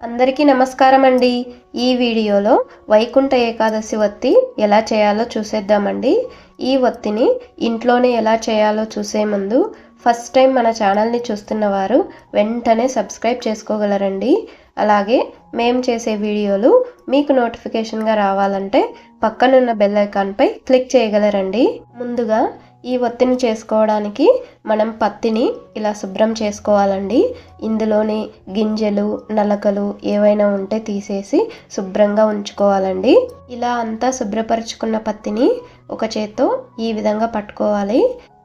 అందరికీ నమస్కారం అండి ఈ వీడియోలో వైకుంఠ ఏకాదశి వత్తి ఎలా చేయాలో చూసేద్దామండి. ఈ వత్తిని ఇంట్లోనే ఎలా చేయాలో చూసే ముందు ఫస్ట్ టైం మన ఛానల్ని చూస్తున్న వారు వెంటనే సబ్స్క్రైబ్ చేసుకోగలరండి. అలాగే మేము చేసే వీడియోలు మీకు నోటిఫికేషన్గా రావాలంటే పక్కనున్న బెల్ ఐకాన్పై క్లిక్ చేయగలరండి. ముందుగా ఈ ఒత్తిని చేసుకోవడానికి మనం పత్తిని ఇలా శుభ్రం చేసుకోవాలండి. ఇందులోని గింజలు నలకలు ఏవైనా ఉంటే తీసేసి శుభ్రంగా ఉంచుకోవాలండి. ఇలా అంతా శుభ్రపరచుకున్న పత్తిని ఒక చేత్తో ఈ విధంగా పట్టుకోవాలి.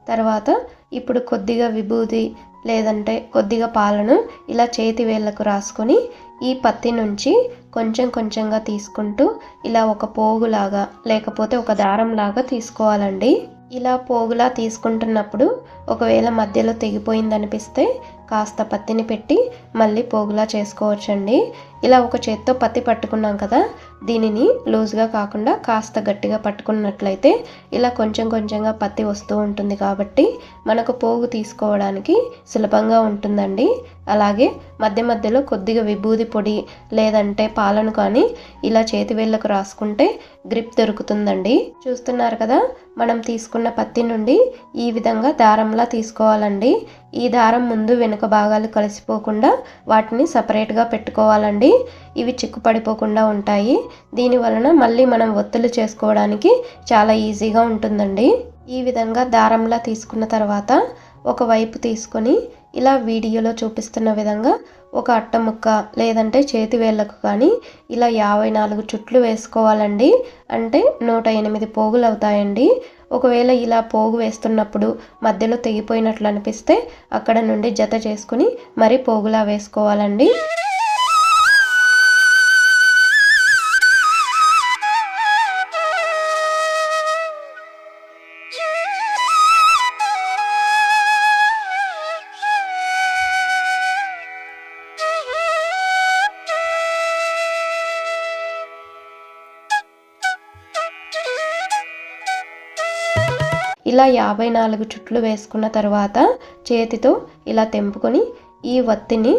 తర్వాత ఇప్పుడు కొద్దిగా విభూది లేదంటే కొద్దిగా పాలను ఇలా చేతి వేళ్ళకు రాసుకొని ఈ పత్తి నుంచి కొంచెం కొంచెంగా తీసుకుంటూ ఇలా ఒక పోగులాగా లేకపోతే ఒక దారం లాగా తీసుకోవాలండి. ఇలా పోగులా తీసుకుంటున్నప్పుడు ఒకవేళ మధ్యలో తెగిపోయిందనిపిస్తే కాస్త పత్తిని పెట్టి మళ్ళీ పోగులా చేసుకోవచ్చండి. ఇలా ఒక చేత్తో పత్తి పట్టుకున్నాం కదా దీనిని లూజ్గా కాకుండా కాస్త గట్టిగా పట్టుకున్నట్లయితే ఇలా కొంచెం కొంచెంగా పత్తి వస్తూ ఉంటుంది కాబట్టి మనకు పోగు తీసుకోవడానికి సులభంగా ఉంటుందండి. అలాగే మధ్య మధ్యలో కొద్దిగా విభూది పొడి లేదంటే పాలను కానీ ఇలా చేతి వేళ్ళకు రాసుకుంటే గ్రిప్ దొరుకుతుందండి. చూస్తున్నారు కదా మనం తీసుకున్న పత్తి నుండి ఈ విధంగా దారంలా తీసుకోవాలండి. ఈ దారం ముందు వెనుక భాగాలు కలిసిపోకుండా వాటిని సపరేట్గా పెట్టుకోవాలండి. ఇవి చిక్కుపడిపోకుండా ఉంటాయి. దీని వలన మళ్ళీ మనం ఒత్తులు చేసుకోవడానికి చాలా ఈజీగా ఉంటుందండి. ఈ విధంగా దారంలా తీసుకున్న తర్వాత ఒక వైపు తీసుకొని ఇలా వీడియోలో చూపిస్తున్న విధంగా ఒక అట్ట ముక్క లేదంటే చేతి వేళ్ళకు కానీ ఇలా యాభై నాలుగు చుట్లు వేసుకోవాలండి. అంటే నూట ఎనిమిది పోగులు అవుతాయండి. ఒకవేళ ఇలా పోగు వేస్తున్నప్పుడు మధ్యలో తెగిపోయినట్లు అనిపిస్తే అక్కడ నుండి జత చేసుకుని మరీ పోగులా వేసుకోవాలండి. ఇలా యాభై నాలుగు చుట్లు వేసుకున్న తర్వాత చేతితో ఇలా తెంపుకొని ఈ వత్తిని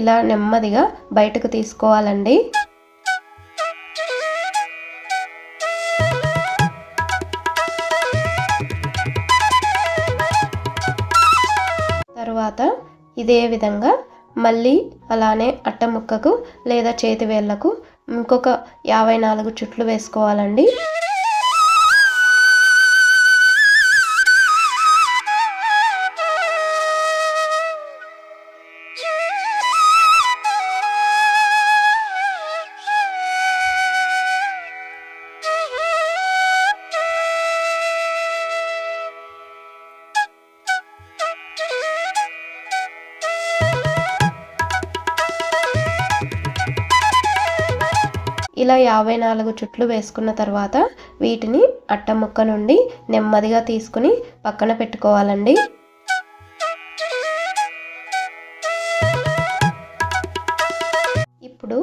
ఇలా నెమ్మదిగా బయటకు తీసుకోవాలండి. తర్వాత ఇదే విధంగా మళ్ళీ అలానే అట్ట ముక్కకు లేదా చేతి వేళ్ళకు ఇంకొక యాభై నాలుగు చుట్లు వేసుకోవాలండి. ఇలా యాభై నాలుగు చుట్లు వేసుకున్న తర్వాత వీటిని అట్ట ముక్క నుండి నెమ్మదిగా తీసుకుని పక్కన పెట్టుకోవాలండి. ఇప్పుడు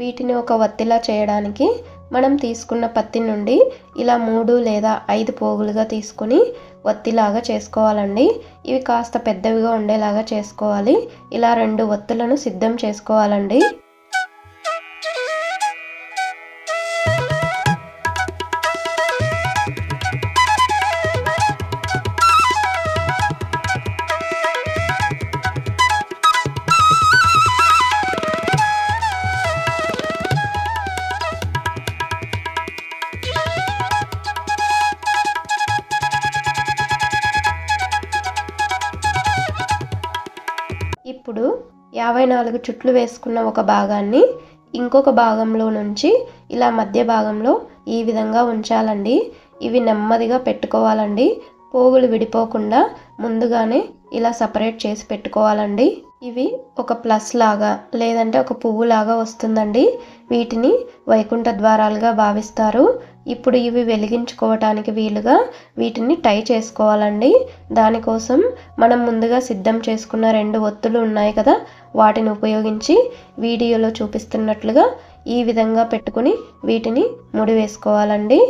వీటిని ఒక వత్తిలా చేయడానికి మనం తీసుకున్న పత్తి నుండి ఇలా మూడు లేదా ఐదు పోగులుగా తీసుకుని వత్తిలాగా చేసుకోవాలండి. ఇవి కాస్త పెద్దవిగా ఉండేలాగా చేసుకోవాలి. ఇలా రెండు వత్తులను సిద్ధం చేసుకోవాలండి. ఇప్పుడు యాభై నాలుగు చుట్లు వేసుకున్న ఒక భాగాన్ని ఇంకొక భాగంలో నుంచి ఇలా మధ్య భాగంలో ఈ విధంగా ఉంచాలండి. ఇవి నెమ్మదిగా పెట్టుకోవాలండి. పోగులు విడిపోకుండా ముందుగానే ఇలా సపరేట్ చేసి పెట్టుకోవాలండి. ఇవి ఒక ప్లస్ లాగా లేదంటే ఒక పువ్వు లాగా వస్తుందండి. వీటిని వైకుంఠ ద్వారాలుగా భావిస్తారు. ఇప్పుడు ఇవి వెలిగించుకోవటానికి వీలుగా వీటిని టై చేసుకోవాలండి. దానికోసం మనం ముందుగా సిద్ధం చేసుకున్న రెండు ఒత్తులు ఉన్నాయి కదా వాటిని ఉపయోగించి వీడియోలో చూపిస్తున్నట్లుగా ఈ విధంగా పెట్టుకుని వీటిని ముడి వేసుకోవాలండి.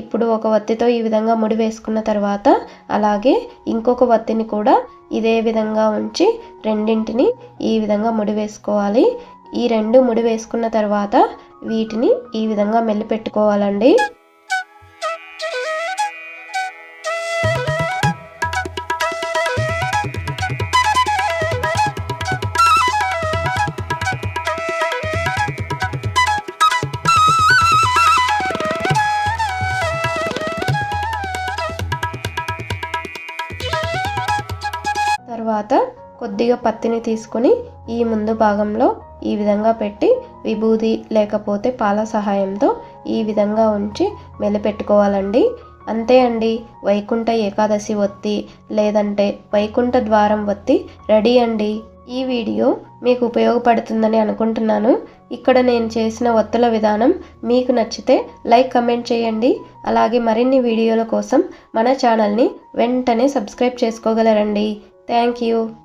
ఇప్పుడు ఒక వత్తితో ఈ విధంగా ముడి వేసుకున్న తర్వాత అలాగే ఇంకొక వత్తిని కూడా ఇదే విధంగా ఉంచి రెండింటిని ఈ విధంగా ముడి వేసుకోవాలి. ఈ రెండు ముడి వేసుకున్న తర్వాత వీటిని ఈ విధంగా మెల్లి పెట్టుకోవాలండి తర్వాత కొద్దిగా పత్తిని తీసుకొని ఈ ముందు భాగంలో ఈ విధంగా పెట్టి విభూది లేకపోతే పాల సహాయంతో ఈ విధంగా ఉంచి మెలిపెట్టుకోవాలండి. అంతే అండి. వైకుంఠ ఏకాదశి ఒత్తి లేదంటే వైకుంఠ ద్వారం ఒత్తి రెడీ అండి. ఈ వీడియో మీకు ఉపయోగపడుతుందని అనుకుంటున్నాను. ఇక్కడ నేను చేసిన ఒత్తుల విధానం మీకు నచ్చితే లైక్ కమెంట్ చేయండి. అలాగే మరిన్ని వీడియోల కోసం మన ఛానల్ని వెంటనే సబ్స్క్రైబ్ చేసుకోగలరండి. Thank you.